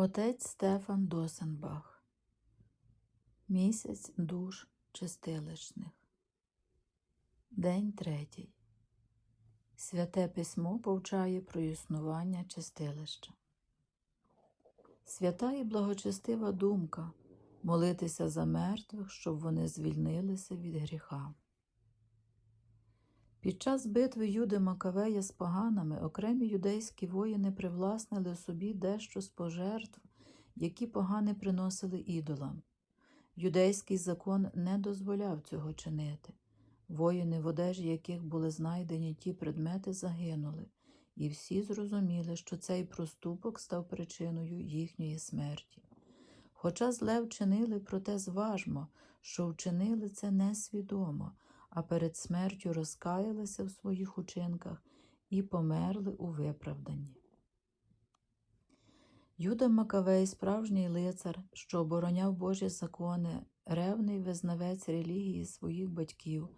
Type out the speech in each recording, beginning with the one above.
Отець Стефан Досенбах Місяць душ чистилищних. День третій. Святе письмо повчає про існування чистилища. Свята і благочестива думка молитися за мертвих, щоб вони звільнилися від гріха. Під час битви Юди Макавея з поганами окремі юдейські воїни привласнили собі дещо з пожертв, які погани приносили ідолам. Юдейський закон не дозволяв цього чинити. Воїни, в одежі яких були знайдені ті предмети, загинули, і всі зрозуміли, що цей проступок став причиною їхньої смерті. Хоча зле вчинили, проте зважмо, що вчинили це несвідомо, а перед смертю розкаялися в своїх учинках і померли у виправданні. Юда Макавей, справжній лицар, що обороняв Божі закони, ревний визнавець релігії своїх батьків,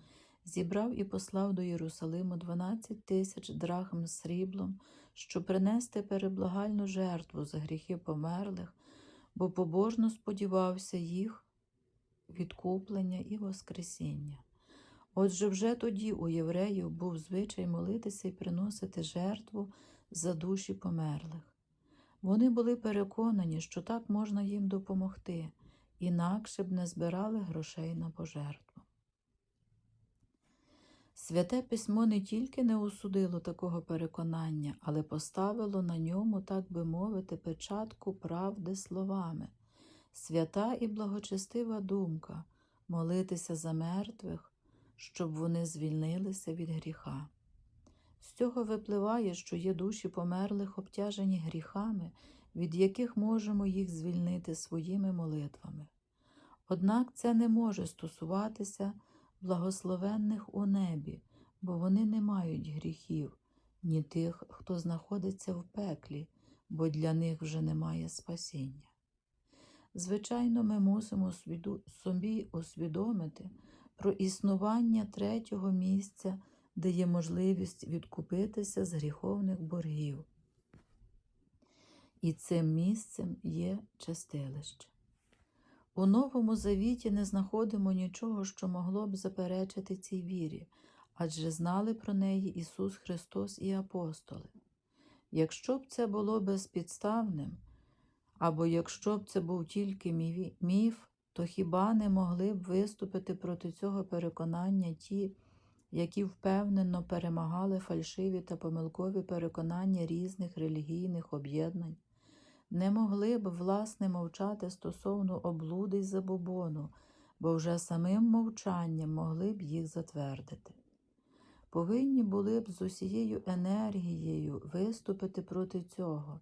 зібрав і послав до Єрусалиму 12 тисяч драхм сріблом, щоб принести переблагальну жертву за гріхи померлих, бо побожно сподівався їх відкуплення і воскресіння. Отже, вже тоді у євреїв був звичай молитися і приносити жертву за душі померлих. Вони були переконані, що так можна їм допомогти, інакше б не збирали грошей на пожертву. Святе письмо не тільки не осудило такого переконання, але поставило на ньому, так би мовити, печатку правди словами. Свята і благочестива думка молитися за мертвих, щоб вони звільнилися від гріха. З цього випливає, що є душі померлих, обтяжені гріхами, від яких можемо їх звільнити своїми молитвами. Однак це не може стосуватися благословенних у небі, бо вони не мають гріхів, ні тих, хто знаходиться в пеклі, бо для них вже немає спасіння. Звичайно, ми мусимо собі усвідомити про існування третього місця, де є можливість відкупитися з гріховних боргів. І цим місцем є чистилище. У Новому Завіті не знаходимо нічого, що могло б заперечити цій вірі, адже знали про неї Ісус Христос і апостоли. Якщо б це було безпідставним, або якщо б це був тільки міф, то хіба не могли б виступити проти цього переконання ті, які впевнено перемагали фальшиві та помилкові переконання різних релігійних об'єднань? не могли б, власне, мовчати стосовно облуди й забобону, бо вже самим мовчанням могли б їх затвердити. Повинні були б з усією енергією виступити проти цього,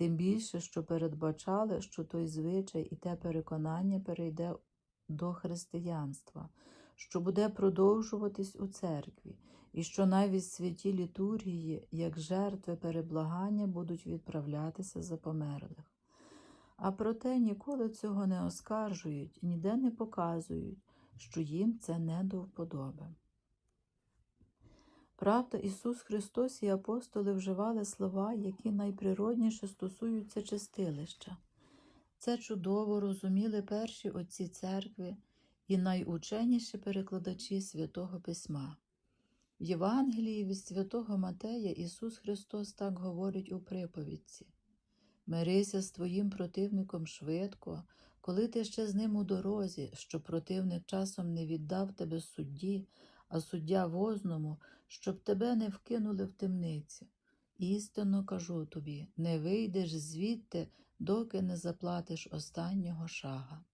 тим більше, що передбачали, що той звичай і те переконання перейде до християнства, що буде продовжуватись у церкві, і що навіть святі літургії, як жертви переблагання, будуть відправлятися за померлих. А проте ніколи цього не оскаржують, ніде не показують, що їм це не до вподоби. Правда, Ісус Христос і апостоли вживали слова, які найприродніше стосуються чистилища. Це чудово розуміли перші отці церкви і найученіші перекладачі Святого Письма. В Євангелії від святого Матея Ісус Христос так говорить у приповідці Мирися з твоїм противником швидко, коли ти ще з ним у дорозі, що противник часом не віддав тебе судді, а суддя возному, щоб тебе не вкинули в темницю. Істинно кажу тобі не вийдеш звідти, доки не заплатиш останнього шага.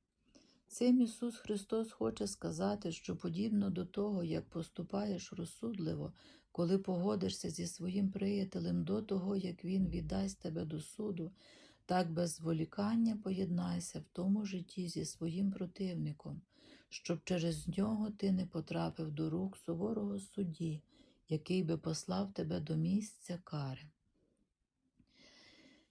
Цим Ісус Христос хоче сказати, що подібно до того, як поступаєш розсудливо, коли погодишся зі своїм приятелем до того, як Він віддасть тебе до суду, так без зволікання поєднайся в тому житті зі своїм противником, щоб через нього ти не потрапив до рук суворого судді, який би послав тебе до місця кари.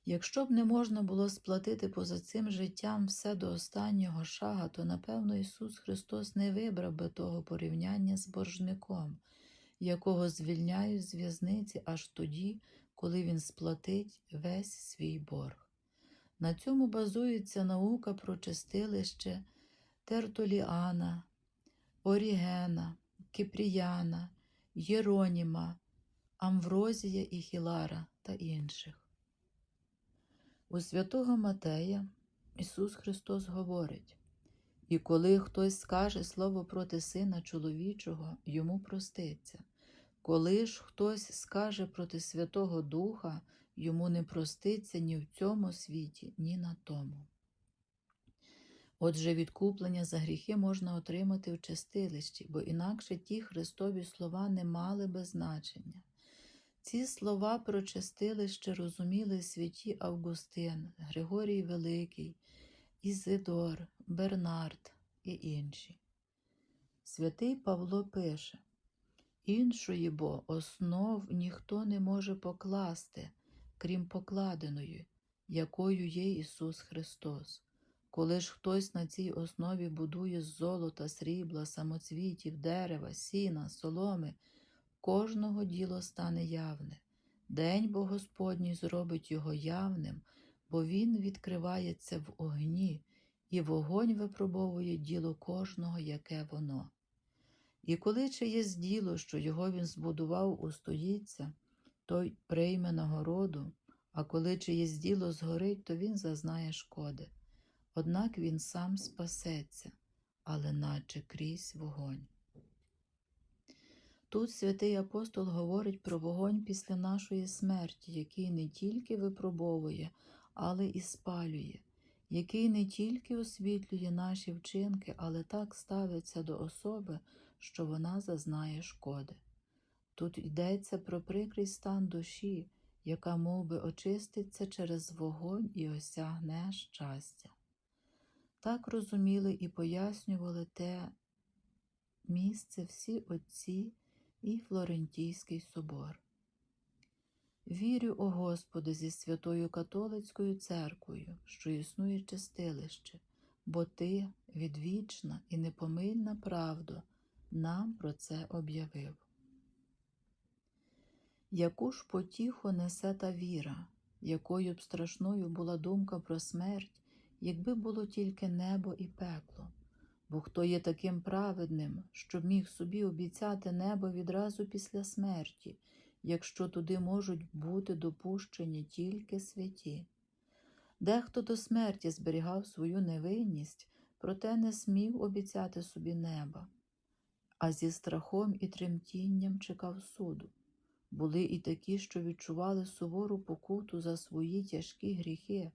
Якщо б не можна було сплатити поза цим життям все до останнього шага, то, напевно, Ісус Христос не вибрав би того порівняння з боржником, якого звільняють з в'язниці аж тоді, коли Він сплатить весь свій борг. На цьому базується наука про чистилище Тертуліана, Орігена, Кипріяна, Єроніма, Амврозія і Хілара та інших. У святого Матея Ісус Христос говорить, і коли хтось скаже слово проти Сина чоловічого, йому проститься. Коли ж хтось скаже проти Святого Духа, йому не проститься ні в цьому світі, ні на тому. Отже, відкуплення за гріхи можна отримати в чистилищі, бо інакше ті Христові слова не мали би значення. Ці слова про чистилище розуміли святі Августин, Григорій Великий, Ізидор, Бернард і інші. Святий Павло пише Іншої бо основ ніхто не може покласти, крім покладеної, якою є Ісус Христос. Коли ж хтось на цій основі будує з золота, срібла, самоцвітів, дерева, сіна, соломи, кожного діло стане явне. День бо Господній зробить його явним, бо він відкривається в огні, і вогонь випробовує діло кожного, яке воно. І коли чиєсь діло, що його він збудував, устоїться, той прийме нагороду, а коли чиєсь діло згорить, то він зазнає шкоди. Однак він сам спасеться, але наче крізь вогонь. Тут святий апостол говорить про вогонь після нашої смерті, який не тільки випробовує, але і спалює, який не тільки освітлює наші вчинки, але так ставиться до особи, що вона зазнає шкоди. Тут йдеться про прикрий стан душі, яка мов би, очиститься через вогонь і осягне щастя. Так розуміли і пояснювали те місце всі отці і Флорентійський собор. Вірю, о Господи, зі Святою Католицькою церквою, що існує чистилище, бо Ти, відвічна і непомильна правда, нам про це об'явив. Яку ж потіху несе та віра, якою б страшною була думка про смерть, якби було тільки небо і пекло, бо хто є таким праведним, щоб міг собі обіцяти небо відразу після смерті, якщо туди можуть бути допущені тільки святі. Дехто до смерті зберігав свою невинність, проте не смів обіцяти собі неба, а зі страхом і тремтінням чекав суду. Були і такі, що відчували сувору покуту за свої тяжкі гріхи,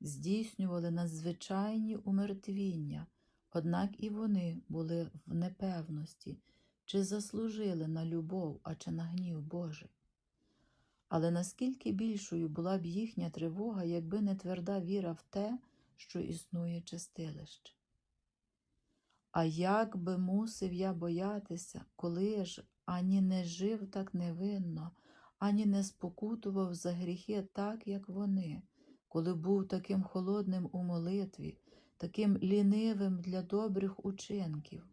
здійснювали надзвичайні умертвіння, однак і вони були в непевності, чи заслужили на любов, а чи на гнів Божий. Але наскільки більшою була б їхня тривога, якби не тверда віра в те, що існує чистилище. А як би мусив я боятися, коли ж ані не жив так невинно, ані не спокутував за гріхи так, як вони, коли був таким холодним у молитві, таким лінивим для добрих учинків,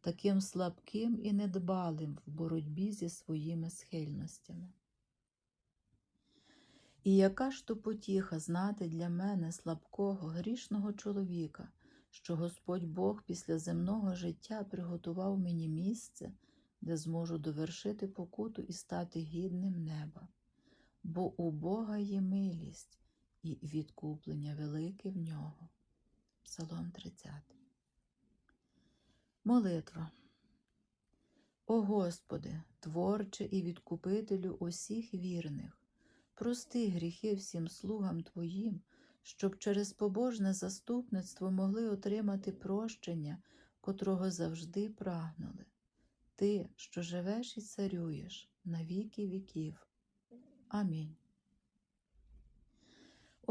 таким слабким і недбалим в боротьбі зі своїми схильностями. І яка ж то потіха знати для мене слабкого, грішного чоловіка, що Господь Бог після земного життя приготував мені місце, де зможу довершити покуту і стати гідним неба, бо у Бога є милість і відкуплення велике в нього. Псалом 30. Молитва. О Господи, творче і відкупителю усіх вірних, прости гріхи всім слугам Твоїм, щоб через побожне заступництво могли отримати прощення, котрого завжди прагнули. Ти, що живеш і царюєш на віки віків. Амінь.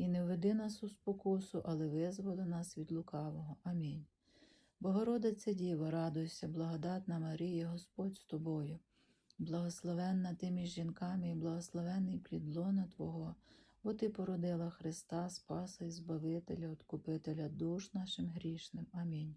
і не веди нас у спокусу, але визволи нас від лукавого. Амінь. Богородице Діво, радуйся, благодатна Марія, Господь з тобою. Благословенна ти між жінками і благословенний плід лона Твого, бо Ти породила Христа, Спаса і Збавителя, Откупителя душ нашим грішним. Амінь.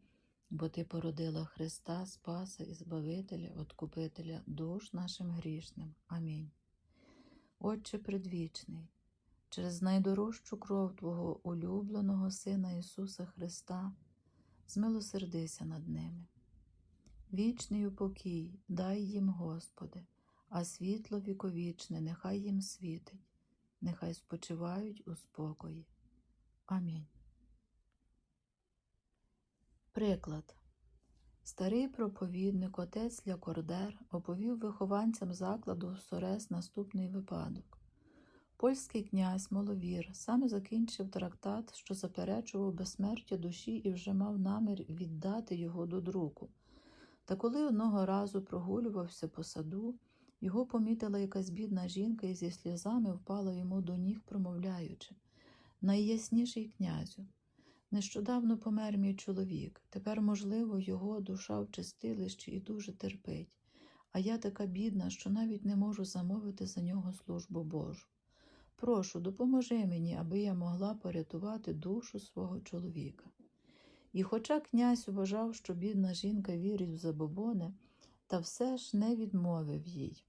бо Ти породила Христа, Спаса і Збавителя, Откупителя душ нашим грішним. Амінь. Отче предвічний, через найдорожчу кров Твого улюбленого Сина Ісуса Христа, змилосердися над ними. Вічний упокій дай їм, Господи, а світло віковічне нехай їм світить, нехай спочивають у спокої. Амінь. Приклад. Старий проповідник отець Лякордер оповів вихованцям закладу Сорес наступний випадок. Польський князь Моловір саме закінчив трактат, що заперечував безсмертя душі і вже мав намір віддати його до друку. Та коли одного разу прогулювався по саду, його помітила якась бідна жінка і зі сльозами впала йому до ніг, промовляючи Найясніший князю. Нещодавно помер мій чоловік. Тепер, можливо, його душа в чистилищі і дуже терпить, а я така бідна, що навіть не можу замовити за нього службу Божу. Прошу, допоможи мені, аби я могла порятувати душу свого чоловіка. І хоча князь вважав, що бідна жінка вірить в забобони, та все ж не відмовив їй.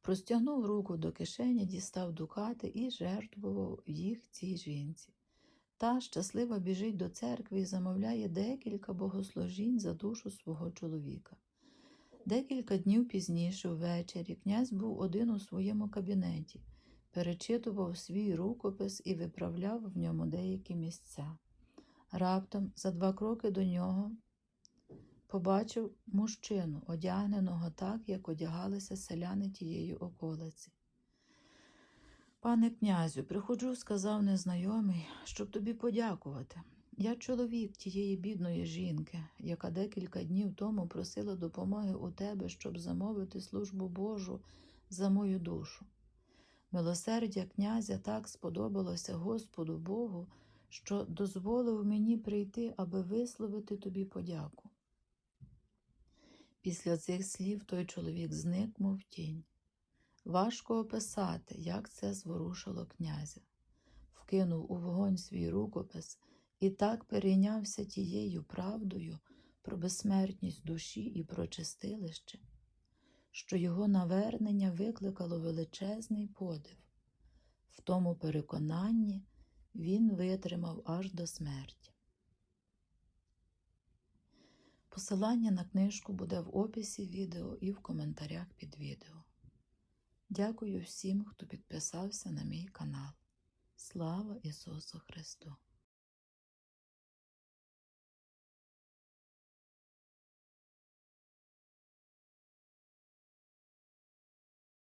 Простягнув руку до кишені, дістав дукати і жертвував їх цій жінці. Та щаслива біжить до церкви і замовляє декілька богослужінь за душу свого чоловіка. Декілька днів пізніше, ввечері, князь був один у своєму кабінеті, перечитував свій рукопис і виправляв в ньому деякі місця. Раптом, за два кроки до нього, побачив мужчину, одягненого так, як одягалися селяни тієї околиці. Пане князю, приходжу, сказав незнайомий, щоб тобі подякувати. Я чоловік тієї бідної жінки, яка декілька днів тому просила допомоги у тебе, щоб замовити службу Божу за мою душу. Милосердя князя так сподобалося Господу Богу, що дозволив мені прийти, аби висловити тобі подяку. Після цих слів той чоловік зник, мов тінь. Важко описати, як це зворушило князя. кинув у вогонь свій рукопис і так перейнявся тією правдою про безсмертність душі і про чистилище, що його навернення викликало величезний подив. В тому переконанні він витримав аж до смерті. Посилання на книжку буде в описі відео і в коментарях під відео. Дякую всім, хто підписався на мій канал. Слава Ісусу Христу!